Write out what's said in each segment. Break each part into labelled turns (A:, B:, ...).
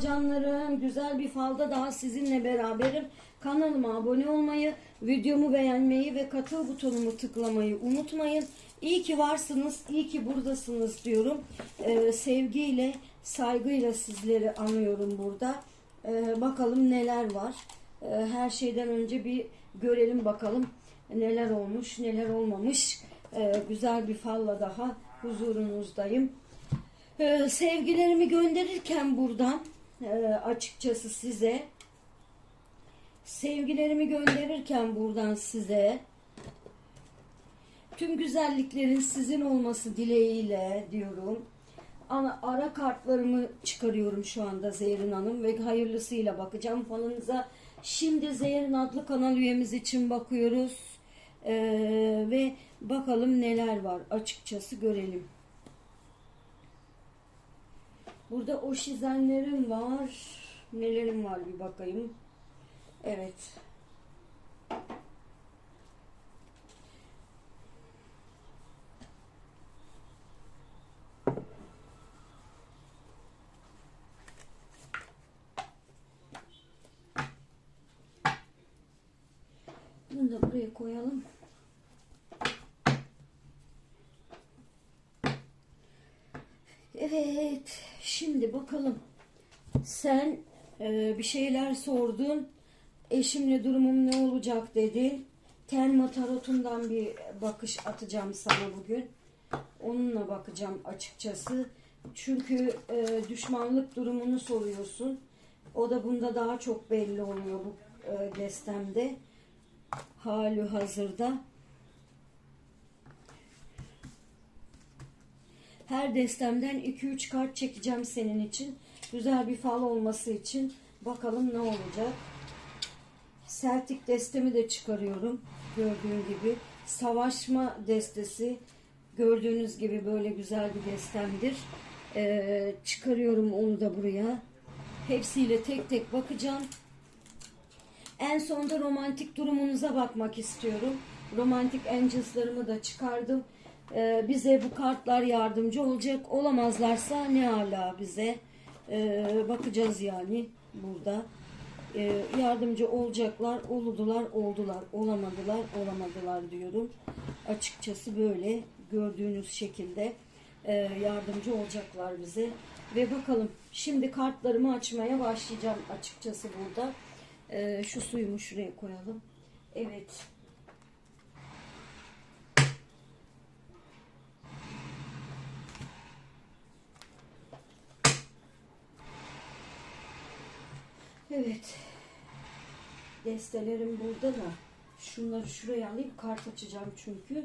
A: canlarım. Güzel bir falda daha sizinle beraberim. Kanalıma abone olmayı, videomu beğenmeyi ve katıl butonumu tıklamayı unutmayın. İyi ki varsınız, iyi ki buradasınız diyorum. Ee, sevgiyle, saygıyla sizleri anıyorum burada. Ee, bakalım neler var. Ee, her şeyden önce bir görelim bakalım neler olmuş, neler olmamış. Ee, güzel bir falla daha huzurunuzdayım. Ee, sevgilerimi gönderirken buradan e, açıkçası size sevgilerimi gönderirken buradan size tüm güzelliklerin sizin olması dileğiyle diyorum. Ana, ara kartlarımı çıkarıyorum şu anda Zehrin Hanım ve hayırlısıyla bakacağım falınıza. Şimdi Zehrin adlı kanal üyemiz için bakıyoruz. Ee, ve bakalım neler var açıkçası görelim. Burada o şizenlerim var. Nelerim var bir bakayım. Evet. Bunu da buraya koyalım. Evet, şimdi bakalım. Sen e, bir şeyler sordun. Eşimle durumum ne olacak dedi. Tenma tarotundan bir bakış atacağım sana bugün. Onunla bakacağım açıkçası. Çünkü e, düşmanlık durumunu soruyorsun. O da bunda daha çok belli oluyor bu e, destemde. Halü hazırda. Her destemden 2-3 kart çekeceğim senin için. Güzel bir fal olması için. Bakalım ne olacak. Celtic destemi de çıkarıyorum. Gördüğün gibi. Savaşma destesi. Gördüğünüz gibi böyle güzel bir destemdir. Ee, çıkarıyorum onu da buraya. Hepsiyle tek tek bakacağım. En sonda romantik durumunuza bakmak istiyorum. Romantik Angels'larımı da çıkardım. Ee, bize bu kartlar yardımcı olacak. Olamazlarsa ne hala bize. Ee, bakacağız yani burada. Ee, yardımcı olacaklar, oldular, oldular, olamadılar, olamadılar diyorum. Açıkçası böyle gördüğünüz şekilde e, yardımcı olacaklar bize. Ve bakalım şimdi kartlarımı açmaya başlayacağım açıkçası burada. Ee, şu suyumu şuraya koyalım. Evet. Evet. Destelerim burada da. Şunları şuraya alayım. Kart açacağım çünkü.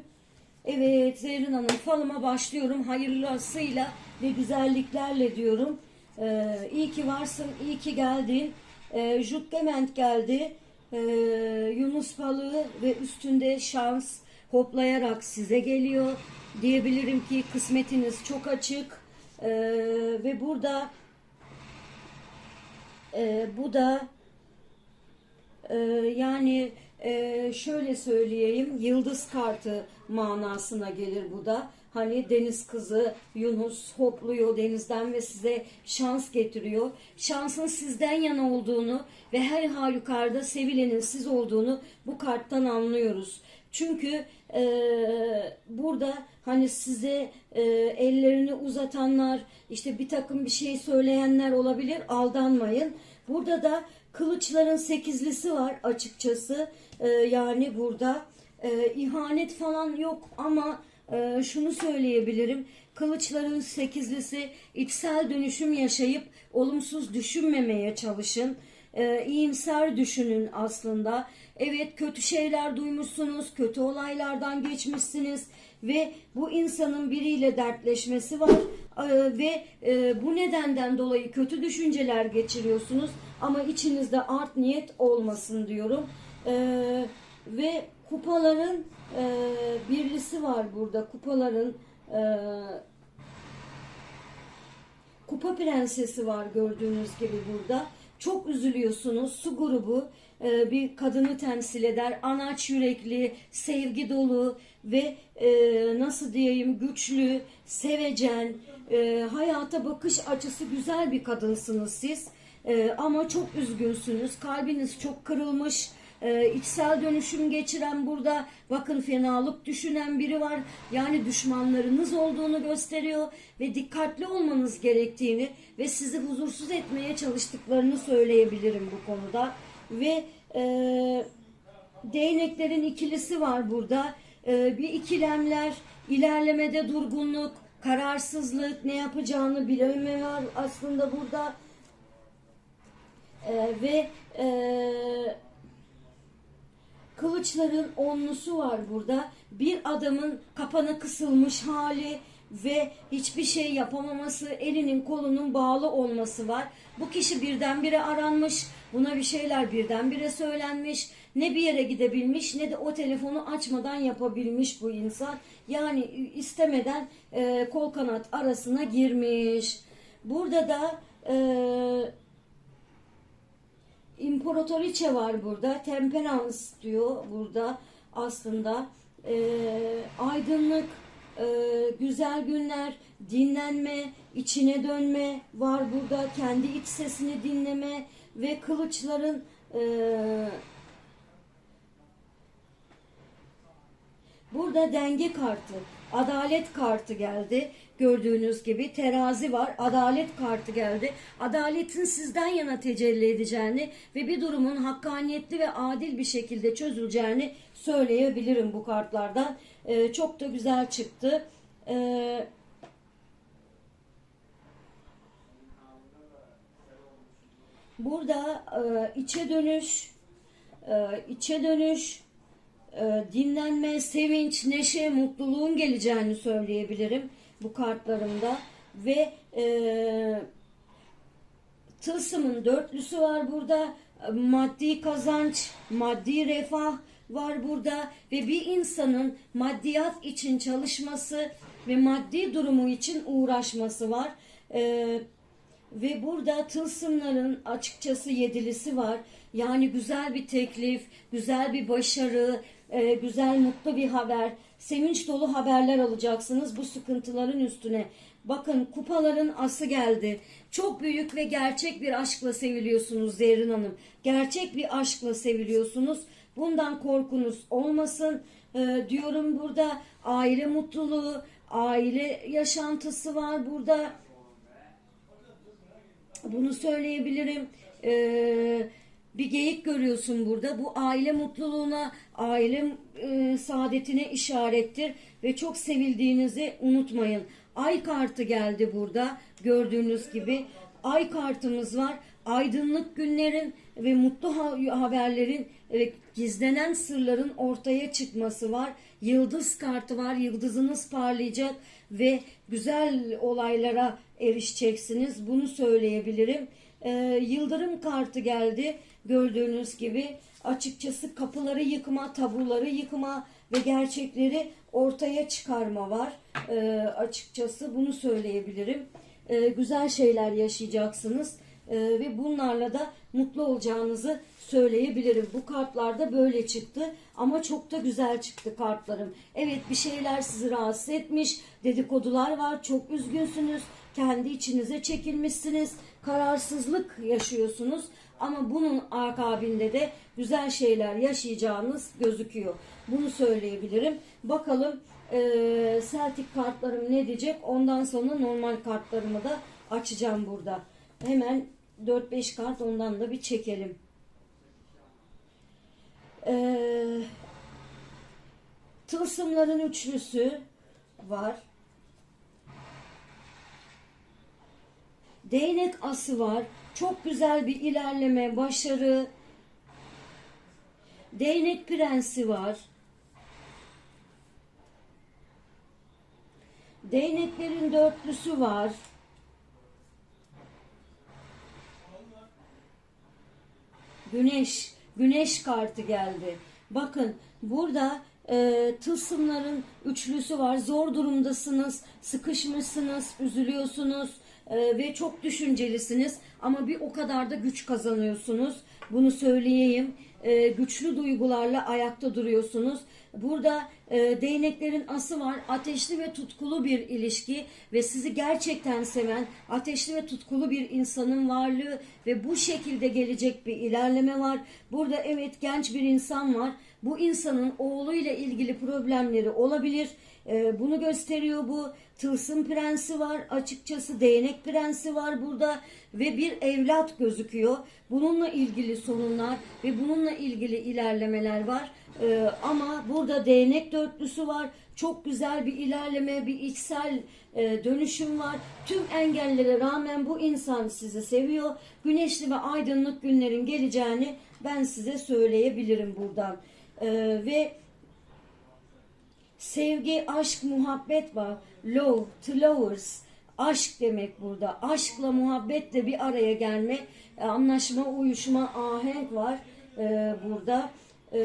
A: Evet Zerrin Hanım falıma başlıyorum. Hayırlısıyla ve güzelliklerle diyorum. Ee, iyi ki varsın, iyi ki geldin. Ee, Jutgement geldi. Ee, Yunus balığı ve üstünde şans hoplayarak size geliyor. Diyebilirim ki kısmetiniz çok açık. Ee, ve burada e, bu da e, yani e, şöyle söyleyeyim yıldız kartı manasına gelir bu da. Hani deniz kızı Yunus hopluyor denizden ve size şans getiriyor. Şansın sizden yana olduğunu ve her halükarda sevilenin siz olduğunu bu karttan anlıyoruz. Çünkü e, burada hani size e, ellerini uzatanlar işte bir takım bir şey söyleyenler olabilir aldanmayın. Burada da kılıçların sekizlisi var açıkçası E, yani burada e, ihanet falan yok ama e, şunu söyleyebilirim. Kılıçların sekizlisi içsel dönüşüm yaşayıp olumsuz düşünmemeye çalışın. E, iyimser düşünün aslında. Evet kötü şeyler duymuşsunuz, kötü olaylardan geçmişsiniz ve bu insanın biriyle dertleşmesi var E, ve e, bu nedenden dolayı kötü düşünceler geçiriyorsunuz ama içinizde art niyet olmasın diyorum. E, ve kupaların e, birlisi var burada. Kupaların e, Kupa Prensesi var gördüğünüz gibi burada. Çok üzülüyorsunuz. Su grubu e, bir kadını temsil eder. Anaç yürekli, sevgi dolu ve e, nasıl diyeyim güçlü, sevecen, e, hayata bakış açısı güzel bir kadınsınız siz. E, ama çok üzgünsünüz. Kalbiniz çok kırılmış. E, içsel dönüşüm geçiren burada bakın fenalık düşünen biri var. Yani düşmanlarınız olduğunu gösteriyor ve dikkatli olmanız gerektiğini ve sizi huzursuz etmeye çalıştıklarını söyleyebilirim bu konuda. Ve e, değneklerin ikilisi var burada. Ee, bir ikilemler, ilerlemede durgunluk, kararsızlık, ne yapacağını bileme var aslında burada. Ee, ve e, kılıçların onlusu var burada. Bir adamın kapana kısılmış hali ve hiçbir şey yapamaması, elinin kolunun bağlı olması var. Bu kişi birdenbire aranmış, buna bir şeyler birdenbire söylenmiş. Ne bir yere gidebilmiş ne de o telefonu açmadan yapabilmiş bu insan. Yani istemeden e, kol kanat arasına girmiş. Burada da e, İmparatoriçe var burada. Temperans diyor burada aslında. Ee, aydınlık, e, güzel günler, dinlenme, içine dönme var burada. Kendi iç sesini dinleme ve kılıçların e, Burada denge kartı, adalet kartı geldi. Gördüğünüz gibi terazi var, adalet kartı geldi. Adaletin sizden yana tecelli edeceğini ve bir durumun hakkaniyetli ve adil bir şekilde çözüleceğini söyleyebilirim bu kartlardan. Ee, çok da güzel çıktı. Ee, burada e, içe dönüş, e, içe dönüş, dinlenme, sevinç, neşe, mutluluğun geleceğini söyleyebilirim bu kartlarımda. Ve e, tılsımın dörtlüsü var burada. Maddi kazanç, maddi refah var burada. Ve bir insanın maddiyat için çalışması ve maddi durumu için uğraşması var. Eee ve burada tılsımların açıkçası yedilisi var. Yani güzel bir teklif, güzel bir başarı, e, güzel mutlu bir haber, sevinç dolu haberler alacaksınız bu sıkıntıların üstüne. Bakın kupaların ası geldi. Çok büyük ve gerçek bir aşkla seviliyorsunuz Zerrin Hanım. Gerçek bir aşkla seviliyorsunuz. Bundan korkunuz olmasın. E, diyorum burada aile mutluluğu, aile yaşantısı var burada. Bunu söyleyebilirim. Ee, bir geyik görüyorsun burada. Bu aile mutluluğuna, aile e, saadetine işarettir ve çok sevildiğinizi unutmayın. Ay kartı geldi burada gördüğünüz gibi. Ay kartımız var. Aydınlık günlerin ve mutlu ha- haberlerin ve gizlenen sırların ortaya çıkması var. Yıldız kartı var. Yıldızınız parlayacak ve güzel olaylara erişeceksiniz. Bunu söyleyebilirim. Ee, yıldırım kartı geldi. Gördüğünüz gibi açıkçası kapıları yıkma, tabuları yıkma ve gerçekleri ortaya çıkarma var. Ee, açıkçası bunu söyleyebilirim. Ee, güzel şeyler yaşayacaksınız. Ee, ve bunlarla da mutlu olacağınızı söyleyebilirim. Bu kartlarda böyle çıktı ama çok da güzel çıktı kartlarım. Evet bir şeyler sizi rahatsız etmiş, dedikodular var, çok üzgünsünüz, kendi içinize çekilmişsiniz, kararsızlık yaşıyorsunuz ama bunun akabinde de güzel şeyler yaşayacağınız gözüküyor. Bunu söyleyebilirim. Bakalım eee Celtic kartlarım ne diyecek? Ondan sonra normal kartlarımı da açacağım burada. Hemen 4-5 kart ondan da bir çekelim. Ee, tılsımların üçlüsü var. Değnek ası var. Çok güzel bir ilerleme, başarı. Değnek prensi var. Değneklerin dörtlüsü var. Güneş, güneş kartı geldi. Bakın burada e, tılsımların üçlüsü var. Zor durumdasınız, sıkışmışsınız, üzülüyorsunuz e, ve çok düşüncelisiniz. Ama bir o kadar da güç kazanıyorsunuz. Bunu söyleyeyim. e, güçlü duygularla ayakta duruyorsunuz. Burada e, değneklerin ası var. Ateşli ve tutkulu bir ilişki ve sizi gerçekten seven, ateşli ve tutkulu bir insanın varlığı ve bu şekilde gelecek bir ilerleme var. Burada evet genç bir insan var. Bu insanın oğluyla ilgili problemleri olabilir. E, bunu gösteriyor bu. Tılsım prensi var. Açıkçası değnek prensi var burada ve bir evlat gözüküyor. Bununla ilgili sorunlar ve bununla ilgili ilerlemeler var. Ee, ama burada değnek dörtlüsü var. Çok güzel bir ilerleme, bir içsel e, dönüşüm var. Tüm engellere rağmen bu insan sizi seviyor. Güneşli ve aydınlık günlerin geleceğini ben size söyleyebilirim buradan. Ee, ve sevgi, aşk, muhabbet var. Love, to lovers. Aşk demek burada. Aşkla muhabbetle bir araya gelme, e, anlaşma, uyuşma, ahenk var e, burada. E,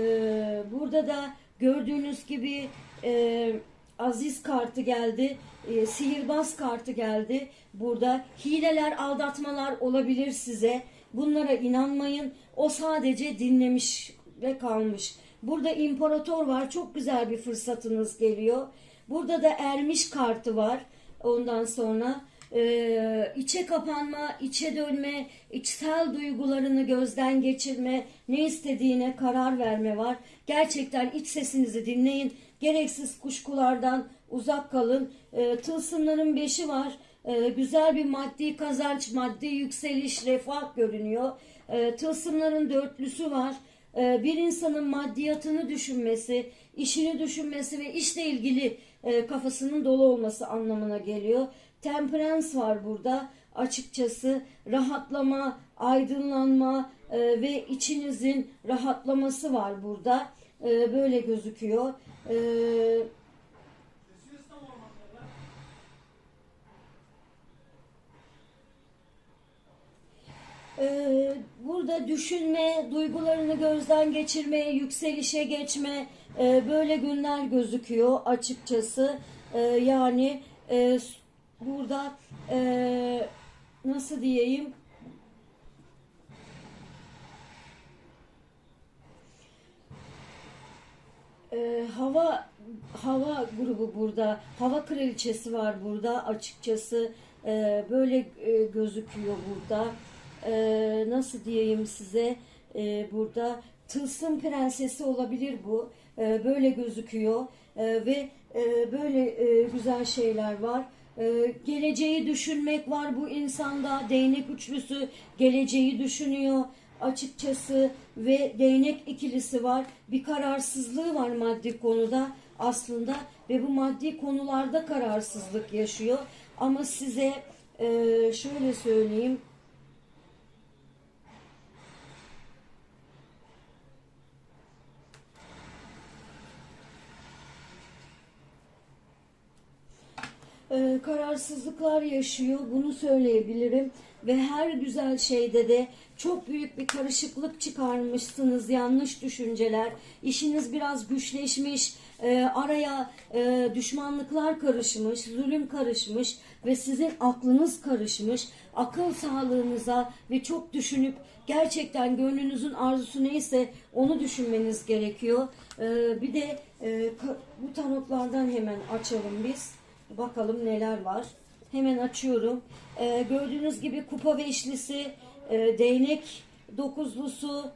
A: burada da gördüğünüz gibi e, aziz kartı geldi. E, sihirbaz kartı geldi. Burada hileler, aldatmalar olabilir size. Bunlara inanmayın. O sadece dinlemiş ve kalmış. Burada imparator var. Çok güzel bir fırsatınız geliyor. Burada da ermiş kartı var. Ondan sonra e, içe kapanma, içe dönme, içsel duygularını gözden geçirme, ne istediğine karar verme var. Gerçekten iç sesinizi dinleyin. Gereksiz kuşkulardan uzak kalın. E, tılsımların beşi var. E, güzel bir maddi kazanç, maddi yükseliş, refah görünüyor. E, tılsımların dörtlüsü var. E, bir insanın maddiyatını düşünmesi, işini düşünmesi ve işle ilgili e, kafasının dolu olması anlamına geliyor. Temperans var burada. Açıkçası rahatlama, aydınlanma e, ve içinizin rahatlaması var burada. E, böyle gözüküyor. Ee, burada düşünme, duygularını gözden geçirme, yükselişe geçme e, böyle günler gözüküyor açıkçası. E, yani e, burada e, nasıl diyeyim? Ee, hava hava grubu burada, hava kraliçesi var burada açıkçası Ee, böyle e, gözüküyor burada. Ee, nasıl diyeyim size Ee, burada tılsım prensesi olabilir bu. Ee, böyle gözüküyor Ee, ve e, böyle e, güzel şeyler var. Ee, geleceği düşünmek var bu insanda. Değnek üçlüsü geleceği düşünüyor açıkçası ve değnek ikilisi var. Bir kararsızlığı var maddi konuda aslında ve bu maddi konularda kararsızlık yaşıyor. Ama size e, şöyle söyleyeyim. E, kararsızlıklar yaşıyor. Bunu söyleyebilirim. Ve her güzel şeyde de çok büyük bir karışıklık çıkarmışsınız. Yanlış düşünceler. İşiniz biraz güçleşmiş. e, araya e, düşmanlıklar karışmış. Zulüm karışmış. Ve sizin aklınız karışmış. Akıl sağlığınıza ve çok düşünüp gerçekten gönlünüzün arzusu neyse onu düşünmeniz gerekiyor. E, bir de e, bu tarotlardan hemen açalım biz. Bakalım neler var. Hemen açıyorum. Ee, gördüğünüz gibi kupa beşlisi, e, değnek dokuzlusu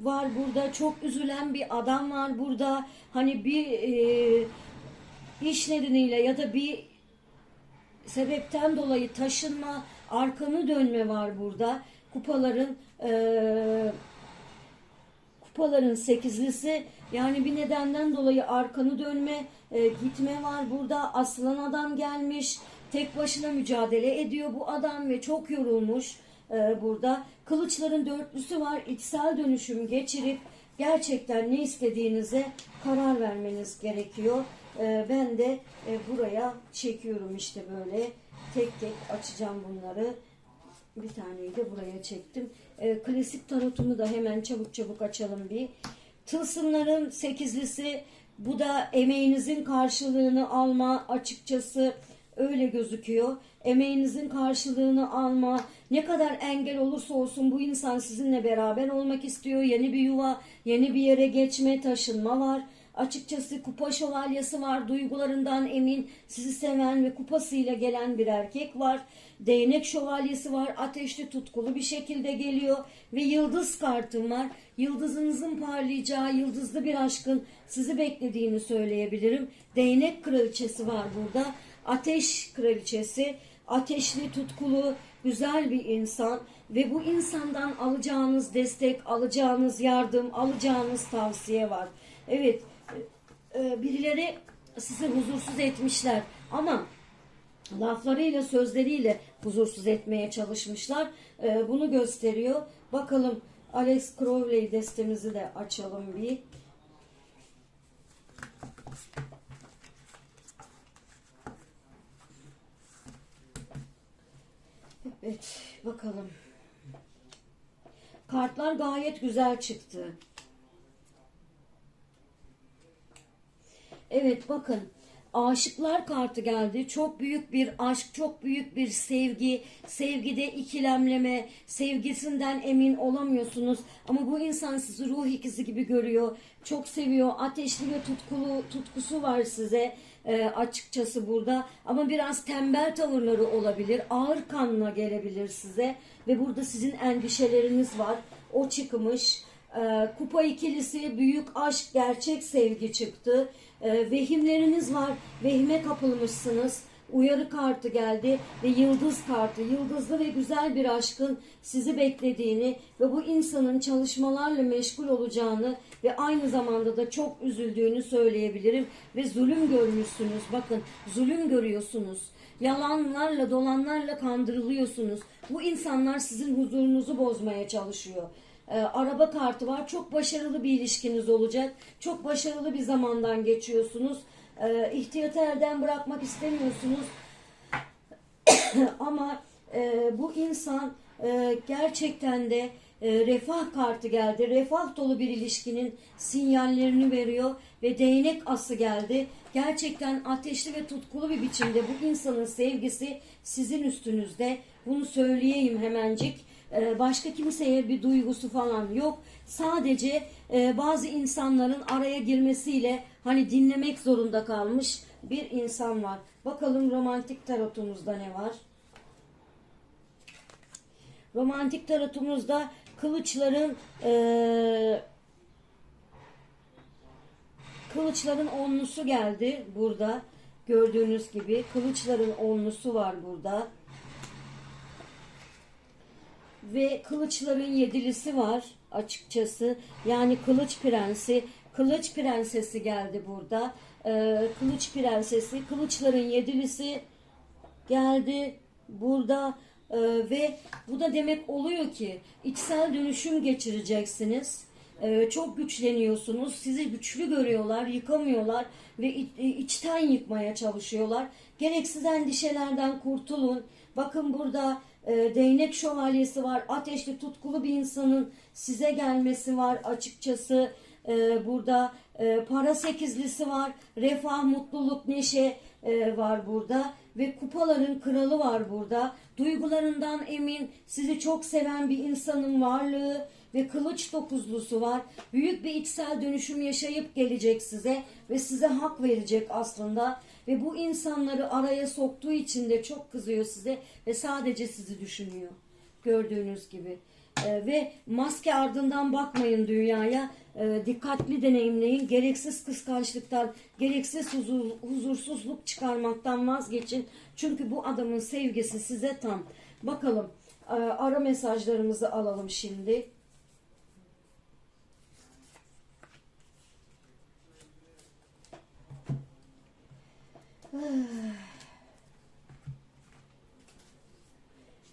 A: var burada. Çok üzülen bir adam var burada. Hani bir e, iş nedeniyle ya da bir sebepten dolayı taşınma, arkanı dönme var burada. Kupaların e, kupaların sekizlisi. Yani bir nedenden dolayı arkanı dönme e, gitme var burada. Aslan adam gelmiş. Tek başına mücadele ediyor bu adam ve çok yorulmuş e, burada. Kılıçların dörtlüsü var. İçsel dönüşüm geçirip gerçekten ne istediğinize karar vermeniz gerekiyor. E, ben de e, buraya çekiyorum işte böyle. Tek tek açacağım bunları bir taneyi de buraya çektim. Ee, klasik tarotumu da hemen çabuk çabuk açalım bir. Tılsımların sekizlisi bu da emeğinizin karşılığını alma açıkçası öyle gözüküyor. Emeğinizin karşılığını alma, ne kadar engel olursa olsun bu insan sizinle beraber olmak istiyor. Yeni bir yuva, yeni bir yere geçme, taşınma var. Açıkçası kupa şövalyesi var. Duygularından emin, sizi seven ve kupasıyla gelen bir erkek var. Değnek şövalyesi var. Ateşli tutkulu bir şekilde geliyor. Ve yıldız kartım var. Yıldızınızın parlayacağı, yıldızlı bir aşkın sizi beklediğini söyleyebilirim. Değnek kraliçesi var burada. Ateş kraliçesi. Ateşli, tutkulu, güzel bir insan. Ve bu insandan alacağınız destek, alacağınız yardım, alacağınız tavsiye var. Evet, e, birileri sizi huzursuz etmişler ama laflarıyla sözleriyle huzursuz etmeye çalışmışlar. E, bunu gösteriyor. Bakalım Alex Crowley destemizi de açalım bir. Evet, bakalım. Kartlar gayet güzel çıktı. Evet bakın aşıklar kartı geldi. Çok büyük bir aşk, çok büyük bir sevgi, sevgide ikilemleme, sevgisinden emin olamıyorsunuz. Ama bu insan sizi ruh ikizi gibi görüyor. Çok seviyor. Ateşli ve tutkulu tutkusu var size e, açıkçası burada. Ama biraz tembel tavırları olabilir. Ağır kanla gelebilir size. Ve burada sizin endişeleriniz var. O çıkmış. E, kupa ikilisi, büyük aşk, gerçek sevgi çıktı. E, vehimleriniz var. Vehime kapılmışsınız. Uyarı kartı geldi ve yıldız kartı. Yıldızlı ve güzel bir aşkın sizi beklediğini ve bu insanın çalışmalarla meşgul olacağını ve aynı zamanda da çok üzüldüğünü söyleyebilirim. Ve zulüm görmüşsünüz. Bakın zulüm görüyorsunuz. Yalanlarla dolanlarla kandırılıyorsunuz. Bu insanlar sizin huzurunuzu bozmaya çalışıyor. Ee, araba kartı var. Çok başarılı bir ilişkiniz olacak. Çok başarılı bir zamandan geçiyorsunuz. Ee, ihtiyatı elden bırakmak istemiyorsunuz. Ama e, bu insan e, gerçekten de e, refah kartı geldi. Refah dolu bir ilişkinin sinyallerini veriyor ve değnek ası geldi. Gerçekten ateşli ve tutkulu bir biçimde bu insanın sevgisi sizin üstünüzde. Bunu söyleyeyim hemencik. Ee, başka kimseye bir duygusu falan yok. Sadece e, bazı insanların araya girmesiyle hani dinlemek zorunda kalmış bir insan var. Bakalım romantik tarotumuzda ne var? Romantik tarotumuzda kılıçların e, kılıçların onlusu geldi burada. Gördüğünüz gibi kılıçların onlusu var burada ve kılıçların yedilisi var açıkçası. Yani kılıç prensi, kılıç prensesi geldi burada. Ee, kılıç prensesi, kılıçların yedilisi geldi burada. Ee, ve bu da demek oluyor ki içsel dönüşüm geçireceksiniz. Ee, çok güçleniyorsunuz. Sizi güçlü görüyorlar, yıkamıyorlar ve içten yıkmaya çalışıyorlar. Gereksiz endişelerden kurtulun. Bakın burada e, değnek şövalyesi var. Ateşli tutkulu bir insanın size gelmesi var açıkçası. E, burada e, para sekizlisi var. Refah, mutluluk, neşe e, var burada. Ve kupaların kralı var burada. Duygularından emin, sizi çok seven bir insanın varlığı ve kılıç dokuzlusu var. Büyük bir içsel dönüşüm yaşayıp gelecek size ve size hak verecek aslında. Ve bu insanları araya soktuğu için de çok kızıyor size ve sadece sizi düşünüyor. Gördüğünüz gibi. Ee, ve maske ardından bakmayın dünyaya. Ee, dikkatli deneyimleyin. Gereksiz kıskançlıktan, gereksiz huzur, huzursuzluk çıkarmaktan vazgeçin. Çünkü bu adamın sevgisi size tam. Bakalım e, ara mesajlarımızı alalım şimdi.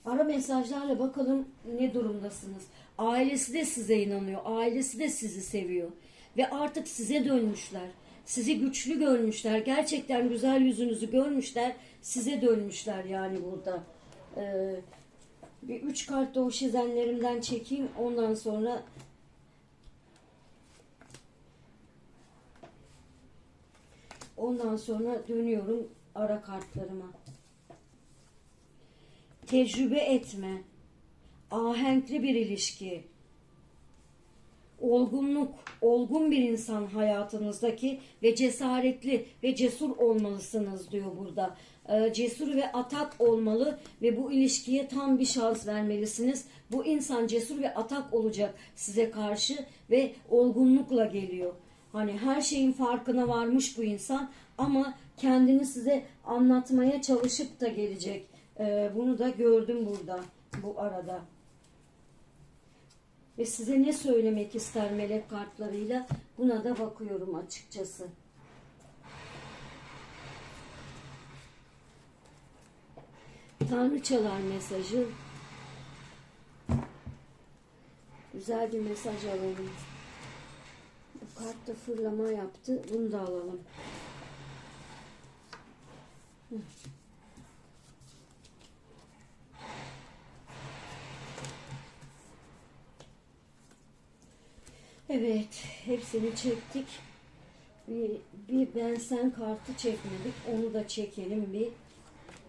A: Ara mesajlarla bakalım ne durumdasınız. Ailesi de size inanıyor. Ailesi de sizi seviyor. Ve artık size dönmüşler. Sizi güçlü görmüşler. Gerçekten güzel yüzünüzü görmüşler. Size dönmüşler yani burada. Ee, bir üç kart da o şizenlerimden çekeyim. Ondan sonra Ondan sonra dönüyorum ara kartlarıma. tecrübe etme, ahenkli bir ilişki, olgunluk, olgun bir insan hayatınızdaki ve cesaretli ve cesur olmalısınız diyor burada. Ee, cesur ve atak olmalı ve bu ilişkiye tam bir şans vermelisiniz. Bu insan cesur ve atak olacak size karşı ve olgunlukla geliyor. Hani her şeyin farkına varmış bu insan ama kendini size anlatmaya çalışıp da gelecek. Ee, bunu da gördüm burada bu arada. Ve size ne söylemek ister melek kartlarıyla buna da bakıyorum açıkçası. Tanrıçalar mesajı. Güzel bir mesaj alalım. Bu kart da fırlama yaptı. Bunu da alalım. Evet, hepsini çektik. Bir, bir ben sen kartı çekmedik. Onu da çekelim bir.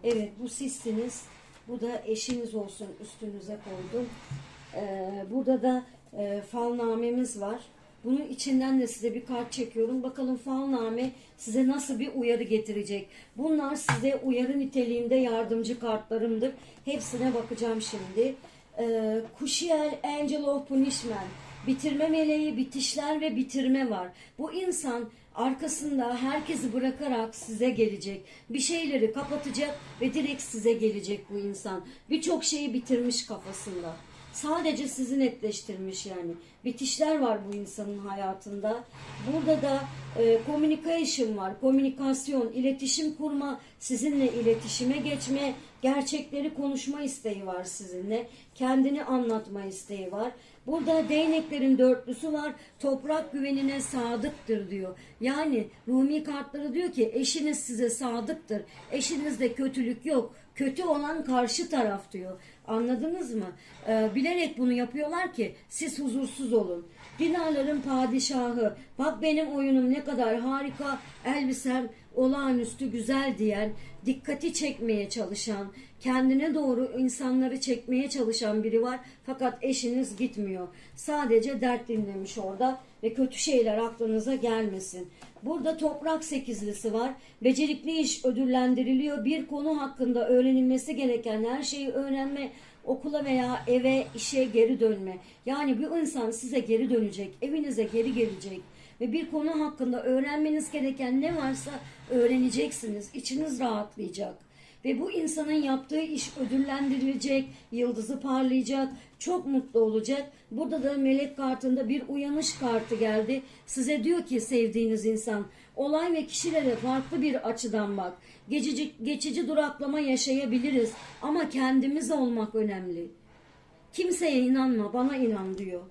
A: Evet, bu sizsiniz. Bu da eşiniz olsun üstünüze koydum. Ee, burada da e, falnamemiz var. Bunun içinden de size bir kart çekiyorum. Bakalım falname size nasıl bir uyarı getirecek. Bunlar size uyarı niteliğinde yardımcı kartlarımdır. Hepsine bakacağım şimdi. Ee, Kushiel Angel of Punishment. Bitirme meleği, bitişler ve bitirme var. Bu insan arkasında herkesi bırakarak size gelecek. Bir şeyleri kapatacak ve direkt size gelecek bu insan. Birçok şeyi bitirmiş kafasında. Sadece sizi netleştirmiş yani. Bitişler var bu insanın hayatında. Burada da e, communication var. Komünikasyon, iletişim kurma, sizinle iletişime geçme, gerçekleri konuşma isteği var sizinle. Kendini anlatma isteği var. Burada değneklerin dörtlüsü var. Toprak güvenine sadıktır diyor. Yani Rumi kartları diyor ki eşiniz size sadıktır. Eşinizde kötülük yok. Kötü olan karşı taraf diyor. Anladınız mı? Ee, bilerek bunu yapıyorlar ki siz huzursuz olun. Dinaların padişahı, bak benim oyunum ne kadar harika, elbisem olağanüstü güzel diyen, dikkati çekmeye çalışan, kendine doğru insanları çekmeye çalışan biri var. Fakat eşiniz gitmiyor. Sadece dert dinlemiş orada ve kötü şeyler aklınıza gelmesin. Burada toprak sekizlisi var. Becerikli iş ödüllendiriliyor. Bir konu hakkında öğrenilmesi gereken her şeyi öğrenme, okula veya eve, işe geri dönme. Yani bir insan size geri dönecek, evinize geri gelecek ve bir konu hakkında öğrenmeniz gereken ne varsa öğreneceksiniz. İçiniz rahatlayacak. Ve bu insanın yaptığı iş ödüllendirilecek, yıldızı parlayacak, çok mutlu olacak. Burada da melek kartında bir uyanış kartı geldi. Size diyor ki sevdiğiniz insan, olay ve kişilere farklı bir açıdan bak. Geçici, geçici duraklama yaşayabiliriz ama kendimiz olmak önemli. Kimseye inanma, bana inan diyor.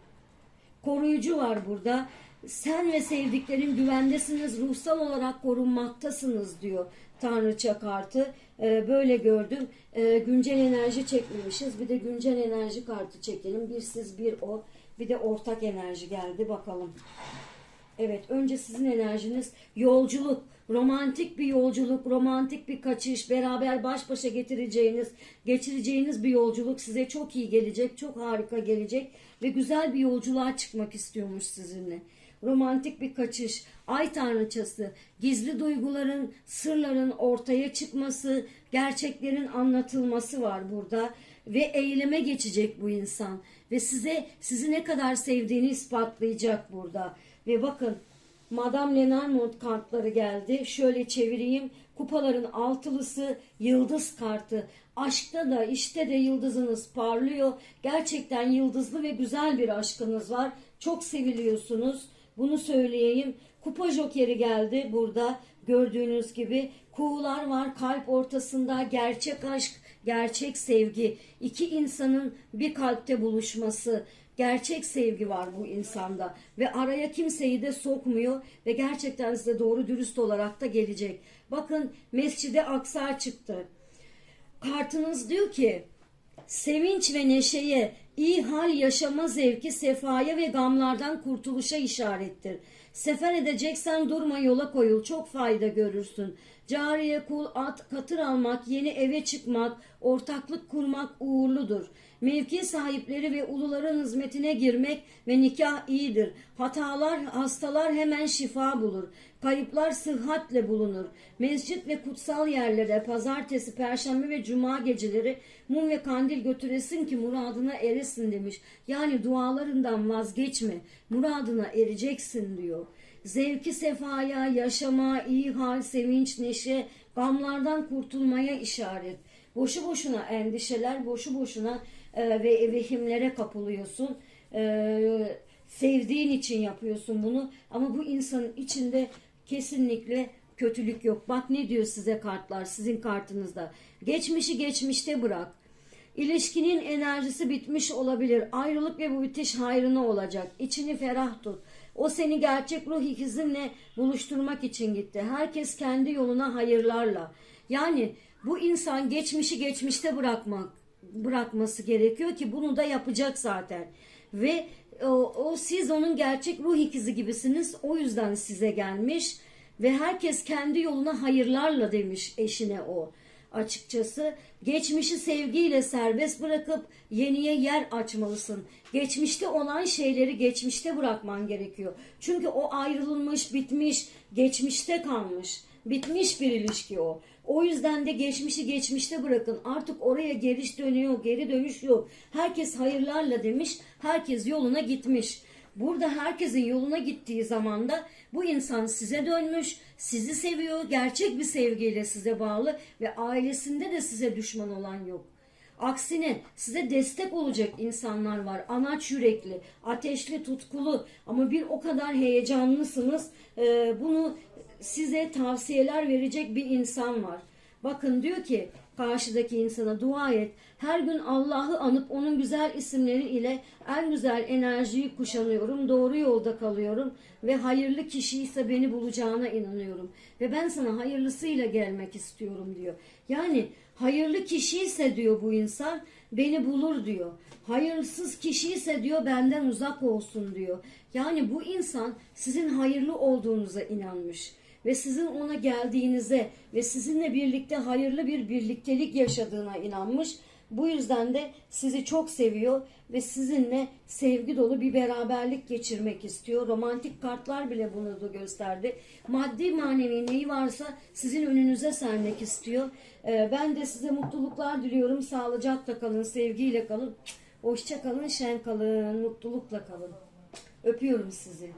A: Koruyucu var burada. Sen ve sevdiklerin güvendesiniz, ruhsal olarak korunmaktasınız diyor Tanrıça kartı. Ee, böyle gördüm. Ee, güncel enerji çekmemişiz. Bir de güncel enerji kartı çekelim. Bir siz bir o. Bir de ortak enerji geldi bakalım. Evet önce sizin enerjiniz yolculuk, romantik bir yolculuk, romantik bir kaçış, beraber baş başa getireceğiniz, geçireceğiniz bir yolculuk size çok iyi gelecek, çok harika gelecek ve güzel bir yolculuğa çıkmak istiyormuş sizinle. Romantik bir kaçış, ay tanrıçası, gizli duyguların, sırların ortaya çıkması, gerçeklerin anlatılması var burada ve eyleme geçecek bu insan ve size sizi ne kadar sevdiğini ispatlayacak burada. Ve bakın Madame Lenormand kartları geldi. Şöyle çevireyim. Kupaların altılısı yıldız kartı. Aşkta da işte de yıldızınız parlıyor. Gerçekten yıldızlı ve güzel bir aşkınız var. Çok seviliyorsunuz. Bunu söyleyeyim. Kupa jokeri geldi burada. Gördüğünüz gibi kuğular var kalp ortasında gerçek aşk, gerçek sevgi. İki insanın bir kalpte buluşması. Gerçek sevgi var bu insanda ve araya kimseyi de sokmuyor ve gerçekten size doğru dürüst olarak da gelecek. Bakın Mescide Aksa çıktı. Kartınız diyor ki sevinç ve neşeye, İyi hal yaşama zevki sefaya ve gamlardan kurtuluşa işarettir. Sefer edeceksen durma yola koyul çok fayda görürsün. Cariye kul at katır almak yeni eve çıkmak ortaklık kurmak uğurludur. Mevki sahipleri ve uluların hizmetine girmek ve nikah iyidir. Hatalar, hastalar hemen şifa bulur. Kayıplar sıhhatle bulunur. Mescit ve kutsal yerlere pazartesi, perşembe ve cuma geceleri mum ve kandil götüresin ki muradına eresin demiş. Yani dualarından vazgeçme. Muradına ereceksin diyor. Zevki sefaya, yaşama, iyi hal, sevinç, neşe, gamlardan kurtulmaya işaret. Boşu boşuna endişeler, boşu boşuna e, ve vehimlere kapılıyorsun. E, sevdiğin için yapıyorsun bunu ama bu insanın içinde kesinlikle kötülük yok. Bak ne diyor size kartlar sizin kartınızda. Geçmişi geçmişte bırak. İlişkinin enerjisi bitmiş olabilir. Ayrılık ve bu bitiş hayrına olacak. İçini ferah tut. O seni gerçek ruh ikizinle buluşturmak için gitti. Herkes kendi yoluna hayırlarla. Yani bu insan geçmişi geçmişte bırakmak bırakması gerekiyor ki bunu da yapacak zaten. Ve o, o siz onun gerçek ruh ikizi gibisiniz. O yüzden size gelmiş ve herkes kendi yoluna hayırlarla demiş eşine o açıkçası. Geçmişi sevgiyle serbest bırakıp yeniye yer açmalısın. Geçmişte olan şeyleri geçmişte bırakman gerekiyor. Çünkü o ayrılmış, bitmiş, geçmişte kalmış. Bitmiş bir ilişki o. O yüzden de geçmişi geçmişte bırakın. Artık oraya geriş dönüyor, geri dönüş yok. Herkes hayırlarla demiş, herkes yoluna gitmiş. Burada herkesin yoluna gittiği zaman da bu insan size dönmüş, sizi seviyor, gerçek bir sevgiyle size bağlı ve ailesinde de size düşman olan yok. Aksine size destek olacak insanlar var. Anaç yürekli, ateşli, tutkulu ama bir o kadar heyecanlısınız. Ee, bunu size tavsiyeler verecek bir insan var. Bakın diyor ki karşıdaki insana dua et. Her gün Allah'ı anıp onun güzel isimleri ile en güzel enerjiyi kuşanıyorum. Doğru yolda kalıyorum ve hayırlı kişi ise beni bulacağına inanıyorum. Ve ben sana hayırlısıyla gelmek istiyorum diyor. Yani hayırlı kişi ise diyor bu insan beni bulur diyor. Hayırsız kişi ise diyor benden uzak olsun diyor. Yani bu insan sizin hayırlı olduğunuza inanmış ve sizin ona geldiğinize ve sizinle birlikte hayırlı bir birliktelik yaşadığına inanmış. Bu yüzden de sizi çok seviyor ve sizinle sevgi dolu bir beraberlik geçirmek istiyor. Romantik kartlar bile bunu da gösterdi. Maddi manevi neyi varsa sizin önünüze sermek istiyor. Ee, ben de size mutluluklar diliyorum. Sağlıcakla kalın, sevgiyle kalın. Hoşça kalın, şen kalın, mutlulukla kalın. Öpüyorum sizi.